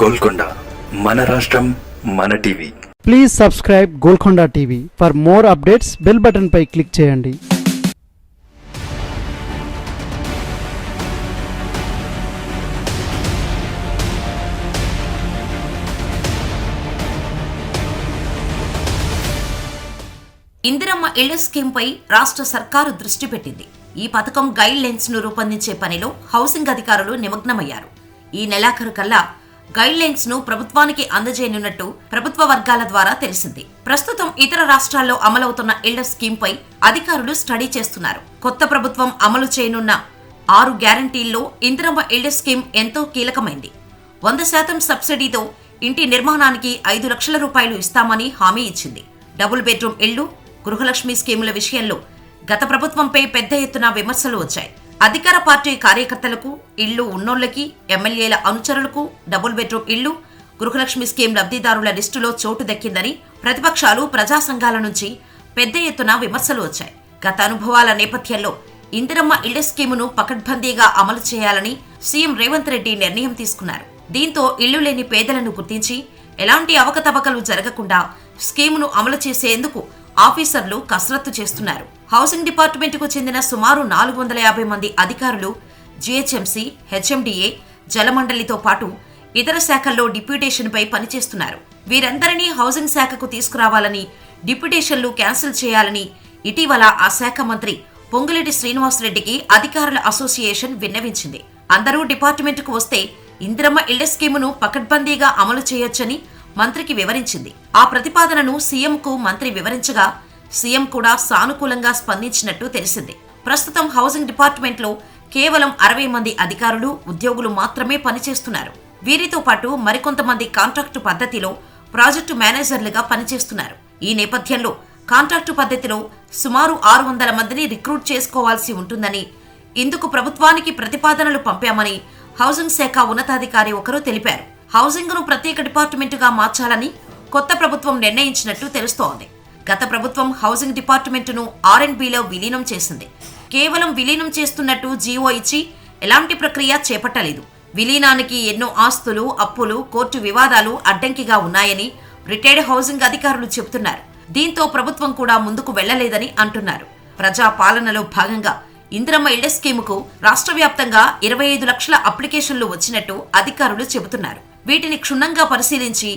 గోల్కొండ మన రాష్ట్రం మన TV. Please subscribe Golconda TV for more updates bell button pi click చేయండి. ఇందిరమ్మ ఇళ్ళ స్కీమ్పై రాష్ట్ర సర్కారు దృష్టి పెట్టింది. ఈ పథకం గైడ్ లైన్స్ను రూపొందించే పనిలో హౌసింగ్ అధికారులు నిమగ్నమయ్యారు. ఈ నెలాఖరు కల్లా గైడ్ లైన్స్ను ప్రభుత్వానికి అందజేయనున్నట్టు ప్రభుత్వ వర్గాల ద్వారా తెలిసింది. ప్రస్తుతం ఇతర రాష్ట్రాల్లో అమలవుతున్న ఇళ్ళ స్కీమ్పై అధికారులు స్టడీ చేస్తున్నారు. కొత్త ప్రభుత్వం అమలు చేయనున్న ఆరు గ్యారంటీల్లో ఇందిరమ్మ ఇళ్ళ స్కీమ్ ఎంతో కీలకమైంది. వంద శాతం సబ్సిడీతో ఇంటి నిర్మాణానికి ఐదు లక్షల రూపాయలు ఇస్తామని హామీ ఇచ్చింది. డబుల్ బెడ్రూమ్ ఇళ్ళు గృహలక్ష్మి స్కీముల విషయంలో గత ప్రభుత్వంపై పెద్ద ఎత్తున విమర్శలు వచ్చాయి. అధికార పార్టీ కార్యకర్తలకు ఇళ్ళు ఉన్నోళ్ళకి ఎమ్మెల్యేల అనుచరులకు డబుల్ బెడ్రూమ్ ఇళ్ళు గృహలక్ష్మి స్కీమ్ లబ్ధిదారుల లిస్టులో చోటు దక్కిందని ప్రతిపక్షాలు ప్రజా సంఘాల నుంచి పెద్ద ఎత్తున విమర్శలు వచ్చాయి. గత అనుభవాల నేపథ్యంలో ఇందిరమ్మ ఇళ్ళ స్కీమును పకడ్బందీగా అమలు చేయాలని సీఎం రేవంత్ రెడ్డి నిర్ణయం తీసుకున్నారు. దీంతో ఇళ్ళు లేని పేదలను గుర్తించి ఎలాంటి అవకతవకలు జరగకుండా స్కీమును అమలు చేసేందుకు ఆఫీసర్లు కసరత్తు చేస్తున్నారు. హౌసింగ్ డిపార్ట్మెంట్కు చెందిన సుమారు నాలుగు వందల యాభై మంది అధికారులు జీహెచ్ఎంసీ హెచ్ఎండిఏ జలమండలితో పాటు ఇతర శాఖల్లో డిప్యూటేషన్పై పనిచేస్తున్నారు. వీరందరినీ హౌసింగ్ శాఖకు తీసుకురావాలని డిప్యూటేషన్లు క్యాన్సిల్ చేయాలని ఇటీవల ఆ శాఖ మంత్రి పొంగులేటి శ్రీనివాసరెడ్డికి అధికారుల అసోసియేషన్ విన్నవించింది. అందరూ డిపార్ట్మెంట్కు వస్తే ఇందిరమ్మ ఇళ్ళ స్కీమును పకడ్బందీగా అమలు చేయొచ్చని మంత్రికి వివరించింది. ఆ ప్రతిపాదనను సీఎంకు మంత్రి వివరించగా సీఎం కూడా సానుకూలంగా స్పందించినట్టు తెలిసింది. ప్రస్తుతం హౌసింగ్ డిపార్ట్మెంట్లో కేవలం అరవై మంది అధికారులు ఉద్యోగులు మాత్రమే పనిచేస్తున్నారు. వీరితో పాటు మరికొంతమంది కాంట్రాక్టు పద్ధతిలో ప్రాజెక్టు మేనేజర్లుగా పనిచేస్తున్నారు. ఈ నేపథ్యంలో కాంట్రాక్టు పద్ధతిలో సుమారు ఆరు వందల మందిని రిక్రూట్ చేసుకోవాల్సి ఉంటుందని ఇందుకు ప్రభుత్వానికి ప్రతిపాదనలు పంపామని హౌసింగ్ శాఖ ఉన్నతాధికారి ఒకరు తెలిపారు. హౌసింగ్ను ప్రత్యేక డిపార్ట్మెంటుగా మార్చాలని కొత్త ప్రభుత్వం నిర్ణయించినట్టు తెలుస్తోంది. గత ప్రభుత్వం హౌసింగ్ డిపార్ట్మెంటును ఆర్ అండ్ బిలో విలీనం చేసింది. కేవలం విలీనం చేస్తున్నట్టు జీవో ఇచ్చి ఎలాంటి ప్రక్రియ చేపట్టలేదు. విలీనానికి ఎన్నో ఆస్తులు అప్పులు కోర్టు వివాదాలు అడ్డంకిగా ఉన్నాయని రిటైర్డ్ హౌసింగ్ అధికారులు చెబుతున్నారు. దీంతో ప్రభుత్వం కూడా ముందుకు వెళ్ళలేదని అంటున్నారు. ప్రజా పాలనలో భాగంగా ఇందిరమ్మ ఇళ్ళ స్కీముకు రాష్ట్ర వ్యాప్తంగా ఇరవై ఐదు లక్షల అప్లికేషన్లు వచ్చినట్టు అధికారులు చెబుతున్నారు. వీటిని క్షుణ్ణంగా పరిశీలించి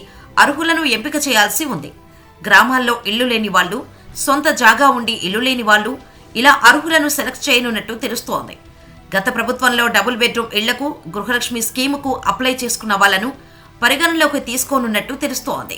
అర్హులను ఎంపిక చేయాల్సి ఉంది. గ్రామాల్లో ఇల్లు లేని వాళ్ళు సొంత జాగా ఉండి ఇల్లు లేని వాళ్ళు ఇలా అర్హులను సెలెక్ట్ చేయనున్నట్టు తెలుస్తోంది. గత ప్రభుత్వంలో డబుల్ బెడ్రూమ్ ఇళ్ళకు గృహలక్ష్మి స్కీముకు అప్లై చేసుకున్న వాళ్ళను పరిగణనలోకి తీసుకోనున్నట్టు తెలుస్తోంది.